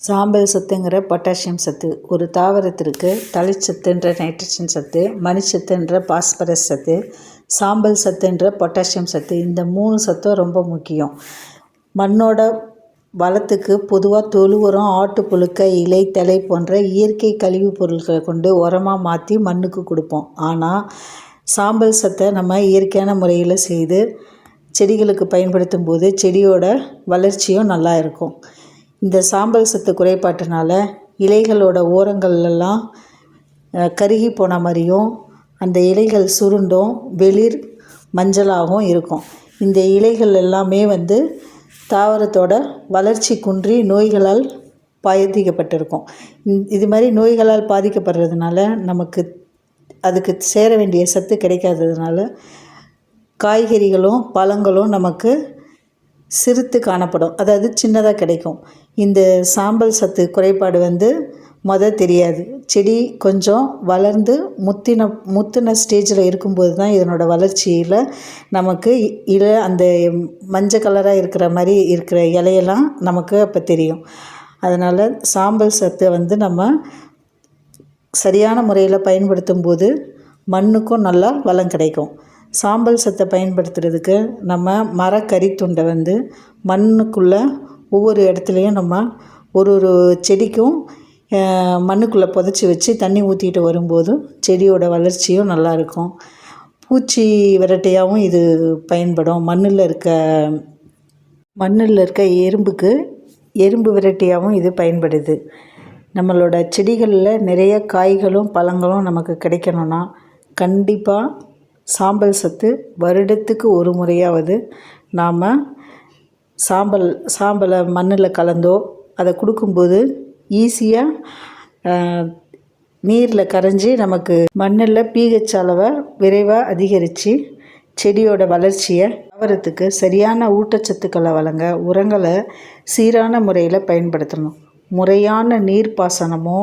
சாம்பல் சத்துங்கிற பொட்டாசியம் சத்து ஒரு தாவரத்திற்கு தழைச்சத்துன்ற நைட்ரஜன் சத்து மணிச்சத்துன்ற பாஸ்பரஸ் சத்து சாம்பல் சத்துன்ற பொட்டாசியம் சத்து இந்த மூணு சத்தும் ரொம்ப முக்கியம். மண்ணோட வளத்துக்கு பொதுவாக தொழு உரம் ஆட்டுப்புழுக்கை இலை தழை போன்ற இயற்கை கழிவுப் பொருட்களை கொண்டு உரமாக மாற்றி மண்ணுக்கு கொடுப்போம். ஆனால் சாம்பல் சத்தை நம்ம இயற்கையான முறையில் செய்து செடிகளுக்கு பயன்படுத்தும் போது செடியோட வளர்ச்சியும் நல்லா இருக்கும். இந்த சாம்பல் சத்து குறைபாட்டினால இலைகளோட ஓரங்கள்லாம் கருகி போன மாதிரியும் அந்த இலைகள் சுருண்டும் வெளிர் மஞ்சளாகவும் இருக்கும். இந்த இலைகள் எல்லாமே வந்து தாவரத்தோட வளர்ச்சி குன்றி நோய்களால் பாதிக்கப்பட்டிருக்கும். இது மாதிரி நோய்களால் பாதிக்கப்படுறதுனால நமக்கு அதுக்கு சேர வேண்டிய சத்து கிடைக்காததுனால காய்கறிகளும் பழங்களும் நமக்கு சிறுத்து காணப்படும். அதாவது சின்னதாக கிடைக்கும். இந்த சாம்பல் சத்து குறைபாடு வந்து மொதல் தெரியாது. செடி கொஞ்சம் வளர்ந்து முத்தின முத்தின ஸ்டேஜில் இருக்கும்போது தான் இதனோட வளர்ச்சியில் நமக்கு இலை அந்த மஞ்சள் கலராக இருக்கிற மாதிரி இருக்கிற இலையெல்லாம் நமக்கு அப்போ தெரியும். அதனால் சாம்பல் சத்தை வந்து நம்ம சரியான முறையில் பயன்படுத்தும் போது மண்ணுக்கும் நல்லா வளம் கிடைக்கும். சாம்பல் சத்தை பயன்படுத்துறதுக்கு நம்ம மரக்கறி துண்டை வந்து மண்ணுக்குள்ளே ஒவ்வொரு இடத்துலையும் நம்ம ஒரு ஒரு செடிக்கும் மண்ணுக்குள்ளே புதைச்சி வச்சு தண்ணி ஊற்றிட்டு வரும்போது செடியோட வளர்ச்சியும் நல்லாயிருக்கும் பூச்சி விரட்டையாகவும் இது பயன்படும். மண்ணில் இருக்க மண்ணில் இருக்க எறும்புக்கு எறும்பு விரட்டியாகவும் இது பயன்படுது. நம்மளோட செடிகளில் நிறைய காய்களும் பழங்களும் நமக்கு கிடைக்கணுன்னா கண்டிப்பாக சாம்பல் சத்து வருடத்துக்கு ஒரு முறையாவது நாம் சாம்பல் சாம்பலை மண்ணில் கலந்தோ அதை கொடுக்கும்போது ஈஸியாக நீரில் கரைஞ்சி நமக்கு மண்ணில் பிஹெச் அளவை விரைவாக அதிகரித்து செடியோட வளர்ச்சியை தாவரத்துக்கு சரியான ஊட்டச்சத்துக்களை வழங்க உரங்களை சீரான முறையில் பயன்படுத்தணும். முறையான நீர் பாசனமோ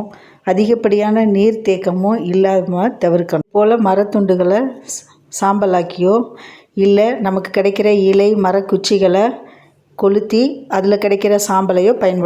அதிகப்படியான நீர் தேக்கமோ இல்லாமல் தவிர்க்கணும். போல் மரத்துண்டுகளை சாம்பலாக்கியோ? இல்லை நமக்கு கிடைக்கிற இலை மரக்குச்சிகளை கொளுத்தி அதில் கிடைக்கிற சாம்பலையோ பயன்படுத்த